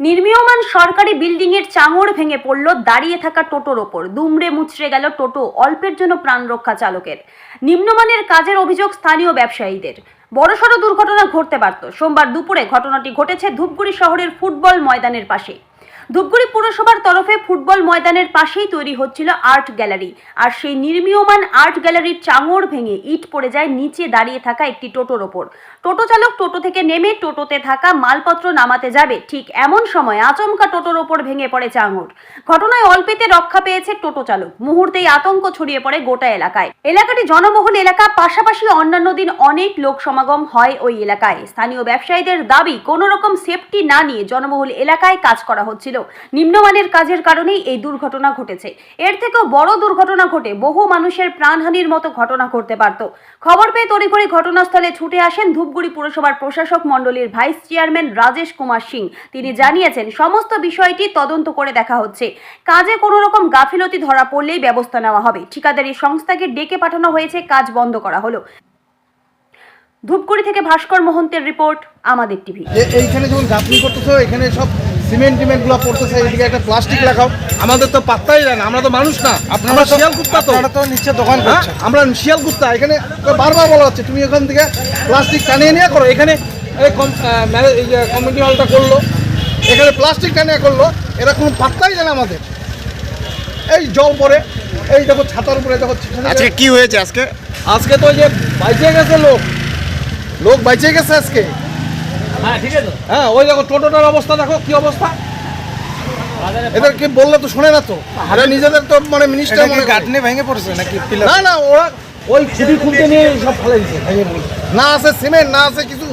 নির্মীয়মান সরকারি বিল্ডিং এর চাঙড় ভেঙে পড়ল, দাঁড়িয়ে থাকা টোটোর ওপর। দুমড়ে মুচড়ে গেল টোটো, অল্পের জন্য প্রাণ রক্ষা চালকের। নিম্নমানের কাজের অভিযোগ স্থানীয় ব্যবসায়ীদের। বড়সড় দুর্ঘটনা ঘটতে পারত। সোমবার দুপুরে ঘটনাটি ঘটেছে ধূপগুড়ি শহরের ফুটবল ময়দানের পাশে। ধূপগুড়ি পুরসভার তরফে ফুটবল ময়দানের পাশেই তৈরি হচ্ছিল আর্ট গ্যালারি। আর সেই নির্মীয়মান আর্ট গ্যালারির চাঙড় ভেঙে ইট পড়ে যায় নিচে দাঁড়িয়ে থাকা একটি টোটোর ওপর। টোটো চালক টোটো থেকে নেমে টোটোতে থাকা মালপত্র নামাতে যাবে। ঠিক এমন সময় আচমকা টোটোর ওপর ভেঙে পড়ে চাঙড়। ঘটনায় অল্পেতে রক্ষা পেয়েছে টোটো চালক। মুহূর্তেই আতঙ্ক ছড়িয়ে পড়ে গোটা এলাকায়। এলাকাটি জনবহুল এলাকা, পাশাপাশি অন্যান্য দিন অনেক লোক সমাগম হয় ওই এলাকায়। স্থানীয় ব্যবসায়ীদের দাবি, কোনো রকম সেফটি না নিয়ে জনবহুল এলাকায় কাজ করা হচ্ছিল। নিম্নমানের কাজের কারণেই এই দুর্ঘটনা ঘটেছে। এর থেকেও বড় দুর্ঘটনা ঘটে, বহু মানুষের প্রাণহানির মতো ঘটনা ঘটতে পারত। খবর পেয়ে তড়িঘড়ি ঘটনাস্থলে ছুটে আসেন ধূপগুড়ি পুরসভার প্রশাসক মণ্ডলীর ভাইস চেয়ারম্যান রাজেশ কুমার সিং। তিনি জানিয়েছেন, সমস্ত বিষয়টি তদন্ত করে দেখা হচ্ছে। কাজে কোনো রকম গাফিলতি ধরা পড়লেই ব্যবস্থা নেওয়া হবে। ঠিকাদারি সংস্থাকে ডেকে পাঠানো হয়েছে, কাজ বন্ধ করা হলো। ধূপগুড়ি থেকে ভাস্কর মোহন্তের রিপোর্ট, আমাদের টিভি। এইখানে যখন গাঁথনি করতেছো, এখানে সব সিমেন্ট টিমেন্টগুলো পড়তেছে এদিকে একটা প্লাস্টিক লাগাও। আমাদের তো পাত্তাই দেয় না আমরা তো মানুষ না। আপনারা শিয়াল কুত্তা তো। আপনারা তো নিচে দোকান হ্যাঁ? আমরা শিয়াল কুত্তা এখানে বারবার বলা হচ্ছে তুমি এখান থেকে প্লাস্টিক টানিয়ে নিয়ে করো। এখানে এই কমিটি হলটা করল এখানে প্লাস্টিক টানিয়ে করল এরা কোনো পাত্তাই দেয় না আমাদের। এই জল পরে এই দেখো ছাতার উপরে দেখো আজকে কি হয়েছে আজকে? আজকে তো ওই যে বাইচে গেছে লোক। লোক বাইচে গেছে আজকে। হ্যাঁ ওই দেখো টোটোটার অবস্থা দেখো কি অবস্থা। এদেরকে বললে তো শোনে না তো। এরা নিজেদের তো মানে মিনিস্টার এটা কি ভেঙে পড়ছে নাকি না না ওরা ওই খুঁটি খুলতে নিয়ে সব ফেলে দিচ্ছে ভেঙে পড়েছে। না আছে সিমেন্ট না আছে কিছু।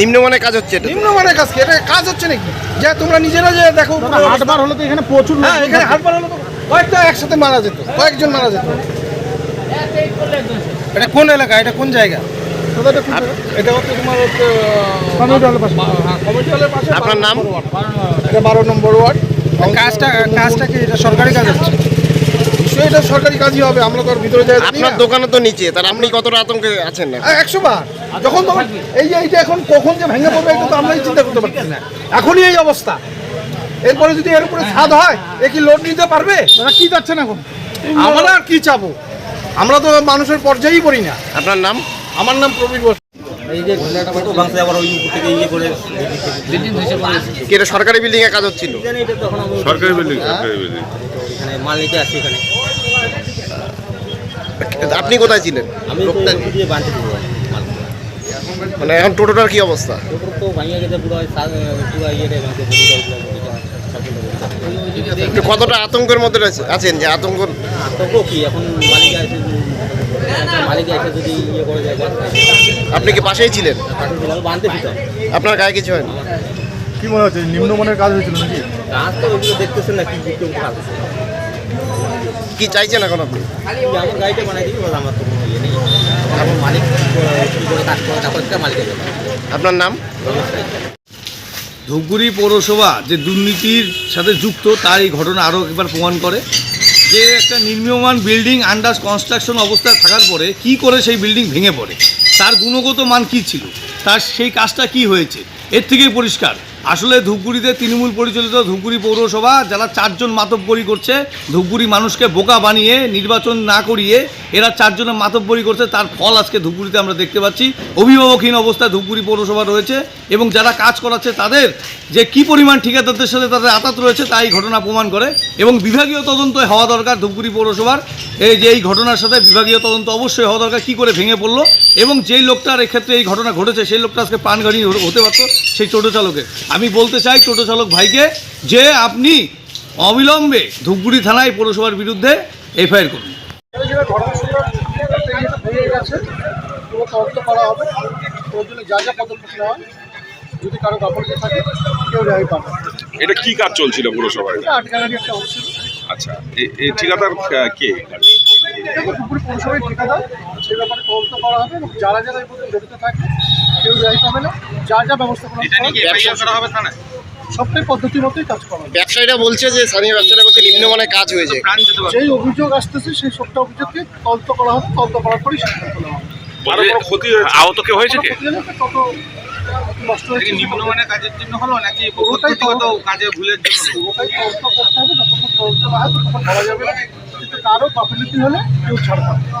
নিম্নমানের কাজ হচ্ছে এটা নিম্নমানের কাজ কি? এটা কাজ হচ্ছে নাকি? যে তোমরা নিজেরা যে দেখো হাটবার হলে তো এখানে প্রচুর হ্যাঁ এখানে হাটবার হলে তো কয়েকটা একসাথে মারা যেত কয়েকজন মারা যেত। এটা কোন এলাকা? এটা কোন জায়গা? এটা হচ্ছে তোমার হচ্ছে কমিটি হলের পাশে। হ্যাঁ কমিটি হলের পাশে আপনার নাম? এটা বারো নম্বর ওয়ার্ড। কাজটা কাজটা কি এটা সরকারি কাজ হচ্ছে? নিশ্চয়ই এটা সরকারি কাজই হবে আমরা তো আর ভিতরে যাই আপনার দোকানে তো নিচে তার আপনি কতটা আতঙ্কে আছেন না? একশো বার। যখন তখন এই যে এইটা এখন কখন যে ভেঙে পড়বে এটা তো আমরাই চিন্তা করতে পারছি না। এখনই এই অবস্থা। এরপরে যদি এর উপরে ছাদ হয় এ কি লোড নিতে পারবে? কি যাচ্ছেন এখন? আমরা আর কি চাবো? আমরা তো মানুষের পর্যায়েই পড়ি না। আপনার নাম? আমার নাম প্রবীর বস। এটা সরকারি বিল্ডিং এ কাজ হচ্ছিল? সরকারি বিল্ডিং সরকারি বিল্ডিং মাল নিতে আসছি এখানে। আপনি কোথায় ছিলেন? আমি মানে এখন টোটোটার কি অবস্থা? কতটা আতঙ্কের মধ্যে রয়েছে- আছেন যে আতঙ্ক? আতঙ্ক কি? এখন মালিক আছে মালিক এসে যদি ইয়ে করে যায় আপনি কি পাশেই ছিলেন? দিতাম আপনার গায়ে কিছু হয়নি কি মনে হচ্ছে নিম্নমানের কাজ হয়েছিল নাকি? কাজ তো ওইগুলো দেখতেছেন না কি কেউ কাজ কি চাইছেন এখন আপনি? আমার গাড়িটা বানাই দিবি আমার তো কোনো ইয়ে নেই। আমার মালিক মালিকের আপনার নাম? ধূপগুড়ি পৌরসভা যে দুর্নীতির সাথে যুক্ত তার এই ঘটনা আরও একবার প্রমাণ করে। যে একটা নির্মীয়মান বিল্ডিং আন্ডার কনস্ট্রাকশন অবস্থায় থাকার পরে কি করে সেই বিল্ডিং ভেঙে পড়ে? তার গুণগত মান কি ছিল? তার সেই কাজটা কি হয়েছে? এর থেকেই পরিষ্কার। আসলে ধূপগুড়িতে তৃণমূল পরিচালিত ধূপগুড়ি পৌরসভা, যারা চারজন মাতব্বরি করছে, ধূপগুড়ি মানুষকে বোকা বানিয়ে, নির্বাচন না করিয়ে এরা চারজনে মাতব্বরি করছে, তার ফল আজকে ধূপগুড়িতে আমরা দেখতে পাচ্ছি। অভিভাবকহীন অবস্থায় ধূপগুড়ি পৌরসভা রয়েছে এবং যারা কাজ করাচ্ছে তাদের যে কি পরিমাণ ঠিকাদারদের সাথে তাদের আতাত রয়েছে তাই ঘটনা প্রমাণ করে এবং বিভাগীয় তদন্ত হওয়া দরকার ধূপগুড়ি পৌরসভার। এই যে এই ঘটনার সাথে বিভাগীয় তদন্ত অবশ্যই হওয়া দরকার, কী করে ভেঙে পড়ল এবং যেই লোকটার এক্ষেত্রে এই ঘটনা ঘটেছে, সেই লোকটা আজকে প্রাণঘানি হতে পারতো, সেই টোটো চালকের। আমি বলতে চাই টোটো চালক ভাইকে যে আপনি অবিলম্বে ধূপগুড়ি থানায় পৌরসভার বিরুদ্ধে এফআইআর করুন। হয়ে গেছে পুরো তদন্ত করা হবে ওর জন্য যা যা পদক্ষেপ নেওয়া যদি কারও গাফলতি থাকে কেউ রেহাই পাবে এটা কি কাজ চলছিল পুরসভায়? এটা একটা অংশ। আচ্ছা এই ঠিকাদার কে? পৌরসভায় ঠিকাদার। সে ব্যাপারে তদন্ত করা হবে এবং যারা যারা জড়িত থাকে কেউ রেহাই পাবে না। যা যা ব্যবস্থা করা হবে, সবটাই পদ্ধতি মতোই কাজ করা হবে। ব্যবসায়ীরা বলছে যে স্থানীয় ব্যবসায়ীরা বলছে নিম্নমানের কাজ হয়েছে যেই অভিযোগ আসতেছে সেই সবটা অভিযোগকে তদন্ত করা হবে তদন্ত করার পরই সিদ্ধান্ত নেওয়া হবে। কারও কোনো ক্ষতি হয়েছে? আহত কেউ হয়েছে কে? তত নষ্ট হয়েছে। নিম্নমানের কাজের জন্য হলো নাকি পুরোটাই পদ্ধতিগত কাজের ভুলের জন্য? তদন্ত করতে হবে যতক্ষণ তদন্ত না হয় ততক্ষণ বলা যাবে না। কিন্তু কারও গাফিলতি হলে কেউ ছাড়বে না।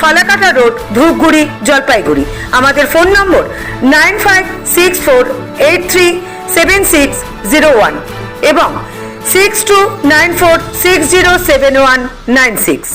ফালাকাটা রোড, ধূপগুড়ি, জলপাইগুড়ি। আমাদের phone number nine five six four eight three seven six zero one এবং six two nine four six zero seven one nine six.